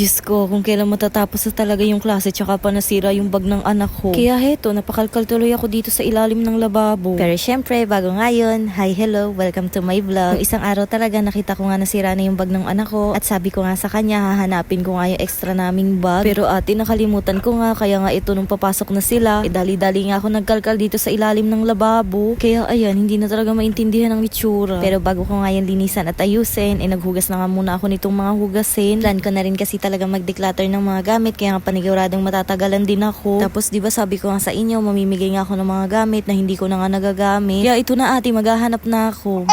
Diyos ko, kung kailan matatapos na talaga yung klase tsaka pa nasira yung bag ng anak ko. Kaya heto, napakalkal tuloy ako dito sa ilalim ng lababo. Pero syempre, bago ngayon, hi, hello, welcome to my vlog. Isang araw talaga nakita ko nga nasira na yung bag ng anak ko at sabi ko nga sa kanya, hahanapin ko nga yung extra naming bag. Pero ate, nakalimutan ko nga, kaya nga ito nung papasok na sila, eh dali-dali nga ako nagkalkal dito sa ilalim ng lababo. Kaya ayan, hindi na talaga maintindihan ang itsura. Pero bago ko nga yan linisan at ayusin, eh naghugas na nga muna ako nitong mga hugasin. Plan ko na rin kasi talaga mag-declutter ng mga gamit, kaya nga paniguradong matatagalan din ako. Tapos di ba sabi ko nga sa inyo, mamimigay nga ako ng mga gamit na hindi ko na nga nagagamit. Kaya ito na ate, maghahanap na ako.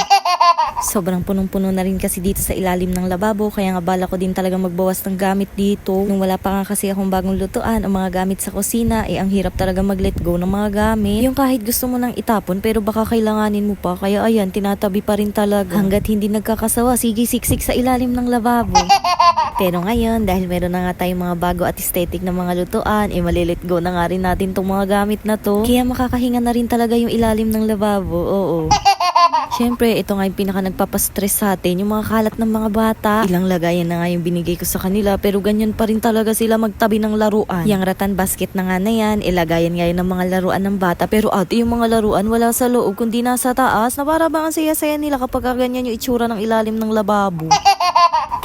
Sobrang punong-puno na rin kasi dito sa ilalim ng lababo kaya nga bala ko din talaga magbawas ng gamit dito. Nung wala pa nga kasi akong bagong lutuan, ang mga gamit sa kusina, eh ang hirap talaga mag-let go ng mga gamit. Yung kahit gusto mo nang itapon pero baka kailanganin mo pa, kaya ayan, tinatabi pa rin talaga. Hanggat hindi nagkakasawa, sige siksik sa ilalim ng lababo. Pero ngayon, dahil meron na nga tayong mga bago at aesthetic na mga lutuan, eh malilit go na nga rin natin tong mga gamit na to. Kaya makakahinga na rin talaga yung ilalim ng lababo, oo. Siyempre, ito nga yung pinaka nagpapastress sa atin, yung mga kalat ng mga bata. Ilang lagayan na nga yung binigay ko sa kanila, pero ganyan pa rin talaga sila magtabi ng laruan. Yung ratan basket na nga na yan, ilagayan nga yun ng mga laruan ng bata. Pero ate, yung mga laruan wala sa loob, kundi nasa taas, na para bang ang saya-saya nila kapag ka ganyan yung itsura ng ilalim ng lababo.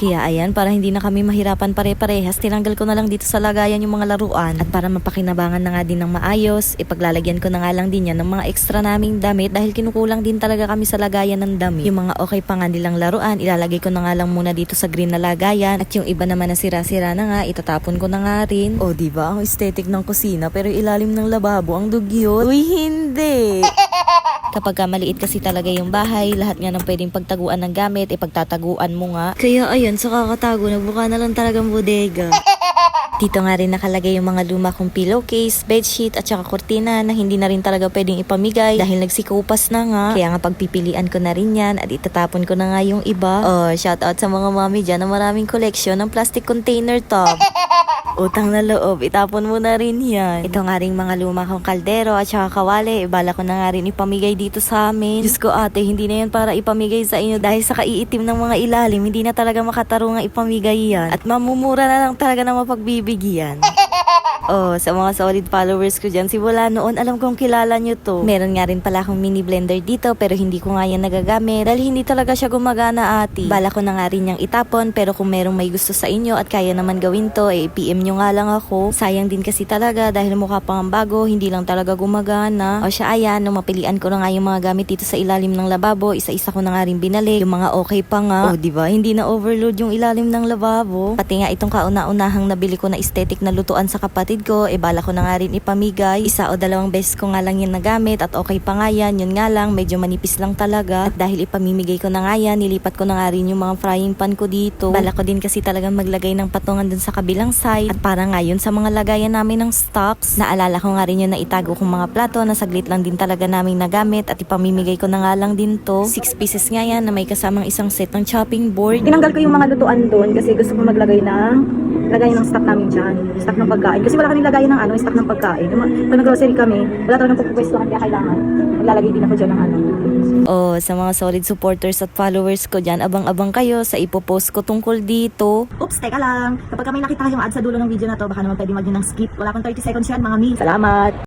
Kaya ayan, para hindi na kami mahirapan pare-parehas, tinanggal ko na lang dito sa lagayan yung mga laruan. At para mapakinabangan na nga din ng maayos, ipaglalagyan ko na nga lang din yan ng mga extra naming damit dahil kinukulang din talaga kami sa lagayan ng damit. Yung mga okay pa nga nilang laruan, ilalagay ko na nga lang muna dito sa green na lagayan. At yung iba naman na sira-sira na nga, itatapon ko na nga rin. O, di ba Ang aesthetic ng kusina, pero ilalim ng lababo, ang dugyot. Uy, hindi! Kapag ka maliit kasi talaga yung bahay, lahat nga ng pwedeng pagtaguan ng gamit, ipagtataguan mo nga. Kaya ayan, sa kakatago, nagbuka na lang talagang bodega. Dito nga rin nakalagay yung mga luma kong pillowcase, bedsheet at saka kortina na hindi na rin talaga pwedeng ipamigay dahil nagsikupas na nga. Kaya nga pagpipilian ko na rin yan at itatapon ko na nga yung iba. Oh, shout out sa mga mami dyan na maraming collection ng plastic container top. Utang na loob, itapon mo na rin yan. Ito nga rin mga luma kong kaldero at saka kawali, ibala ko na nga rin ipamigay dito sa amin. Diyos ko ate, hindi na yan para ipamigay sa inyo dahil sa kaiitim ng mga ilalim, hindi na talaga makatarungang ipamigay yan. At mamumura na lang talaga na mapagbibigyan. Oh, sa mga solid followers ko dyan, simula noon, alam kong kilala nyo to. Meron nga rin pala akong mini blender dito, pero hindi ko nga yan nagagamit dahil hindi talaga siya gumagana ati. Bala ko na nga rin yung itapon, pero kung merong may gusto sa inyo at kaya naman gawin to, eh, PM nyo nga lang ako. Sayang din kasi talaga dahil mukha pang bago, hindi lang talaga gumagana. O siya, ayan, nung mapilian ko na nga yung mga gamit dito sa ilalim ng lababo, isa-isa ko na nga rin binalik. Yung mga okay pa nga. Oh, di ba? Hindi na overload yung ilalim ng lababo. Pati nga itong kauna-unahang nabili ko na aesthetic na lutuan sa kapatid ko, e bala ko na nga rin ipamigay. Isa o dalawang beses ko nga lang yan nagamit at okay pa nga yan. Yun nga lang, medyo manipis lang talaga. At dahil ipamimigay ko na nga yan, nilipat ko na nga rin yung mga frying pan ko dito. Bala ko din kasi talagang maglagay ng patungan dun sa kabilang side. At para nga yun sa mga lagayan namin ng stocks, naalala ko nga rin yun na itago kong mga plato na saglit lang din talaga namin nagamit at ipamimigay ko na nga lang din to. Six pieces nga yan na may kasamang isang set ng chopping board. Tinanggal ko yung mga lutuan doon kasi gusto ko maglagay ng lagay ng stock namin dyan. Stock ng pagkain. Kasi wala kami lagay ng ano, stock ng pagkain. Pag nag-grocery kami, wala talagang pupupwestuhan kaya kailangan. Maglalagay din ako dyan ng ano. Oh, sa mga solid supporters at followers ko dyan, abang-abang kayo sa ipopost ko tungkol dito. Oops, teka lang. Kapag kami nakita yung ad sa dulo ng video na to, baka naman pwede mag ng skip. Wala pang 30 seconds yan, mga mi. Salamat!